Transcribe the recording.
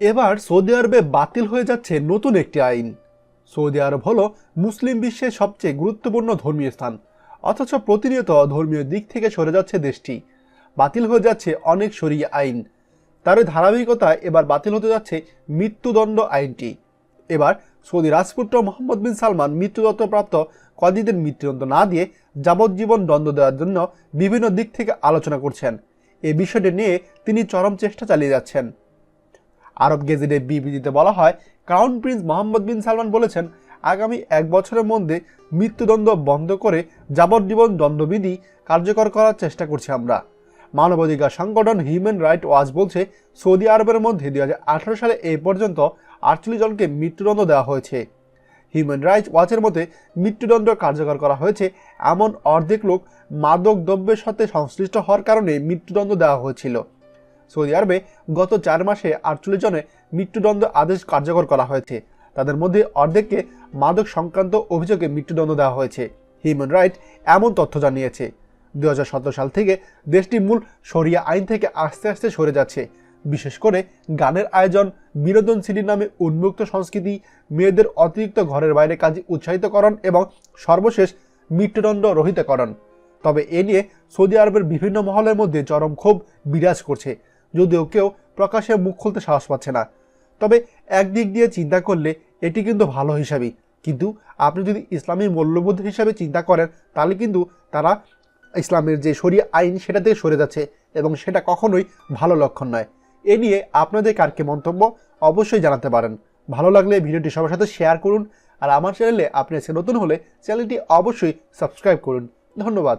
এবার সৌদি আরবে বাতিল হয়ে যাচ্ছে নতুন একটি আইন। সৌদি আরব হলো মুসলিম বিশ্বের সবচেয়ে গুরুত্বপূর্ণ ধর্মীয় স্থান, অথচ প্রতিনিয়ত ধর্মীয় দিক থেকে সরে যাচ্ছে দেশটি। বাতিল হয়ে যাচ্ছে অনেক সরিয়ে আইন। তার ধারাবাহিকতায় এবার বাতিল হতে যাচ্ছে মৃত্যুদণ্ড আইনটি। এবার সৌদি রাজপুত্র মোহাম্মদ বিন সালমান মৃত্যুদণ্ডপ্রাপ্ত কদিদের মৃত্যুদণ্ড না দিয়ে যাবজ্জীবন দণ্ড দেওয়ার জন্য বিভিন্ন দিক থেকে আলোচনা করছেন। এ বিষয়টি নিয়ে তিনি চরম চেষ্টা চালিয়ে যাচ্ছেন। আরব গেজেটে বিবৃতিতে বলা হয়, crown prince Mohammed bin Salman বলেছেন, আগামী এক বছরের মধ্যে মৃত্যুদণ্ড বন্ধ করে যাবজ্জীবন দণ্ডবিধি কার্যকর করার চেষ্টা করছি আমরা। মানবাধিকার সংগঠন হিউম্যান রাইট ওয়াচ বলছে, সৌদি আরবের মধ্যে দুই হাজার আঠেরো সালে এই পর্যন্ত আটচল্লিশ জনকে মৃত্যুদণ্ড দেওয়া হয়েছে। হিউম্যান রাইটস ওয়াচের মতে, মৃত্যুদণ্ড কার্যকর করা হয়েছে এমন অর্ধেক লোক মাদক দ্রব্যের সাথে সংশ্লিষ্ট হওয়ার কারণে মৃত্যুদণ্ড দেওয়া হয়েছিল। সৌদি আরবে গত চার মাসে আটচল্লিশ জনের মৃত্যুদণ্ড আদেশ কার্যকর করা হয়েছে। তাদের মধ্যে অর্ধেককে মাদক সংক্রান্ত অভিযোগে মৃত্যুদণ্ড দেওয়া হয়েছে। হিউম্যান রাইট এমন তথ্য জানিয়েছে। দুই হাজার সতেরো সাল থেকে দেশটি মূল শরিয়া আইন থেকে আস্তে আস্তে সরে যাচ্ছে। বিশেষ করে গানের আয়োজন বিনোদন সিডির নামে উন্মুক্ত সংস্কৃতি, মেয়েদের অতিরিক্ত ঘরের বাইরে কাজে উৎসাহিতকরণ এবং সর্বশেষ মৃত্যুদণ্ড রহিতকরণ তবে এ নিয়ে সৌদি আরবের বিভিন্ন মহলের মধ্যে চরম ক্ষোভ বিরাজ করছে। যদিও কেউ প্রকাশ্যে মুখ খুলতে সাহস পাচ্ছে না। তবে একদিক দিয়ে চিন্তা করলে এটি কিন্তু ভালো হিসাবেই। কিন্তু আপনি যদি ইসলামী মূল্যবোধ হিসাবে চিন্তা করেন, তাহলে কিন্তু তারা ইসলামের যে শরীয় আইন সেটা থেকে সরে যাচ্ছে এবং সেটা কখনোই ভালো লক্ষণ নয়। এ নিয়ে আপনাদের কারকে মন্তব্য অবশ্যই জানাতে পারেন। ভালো লাগলে ভিডিওটি সবার সাথে শেয়ার করুন, আর আমার চ্যানেলে আপনি নতুন হলে চ্যানেলটি অবশ্যই সাবস্ক্রাইব করুন। ধন্যবাদ।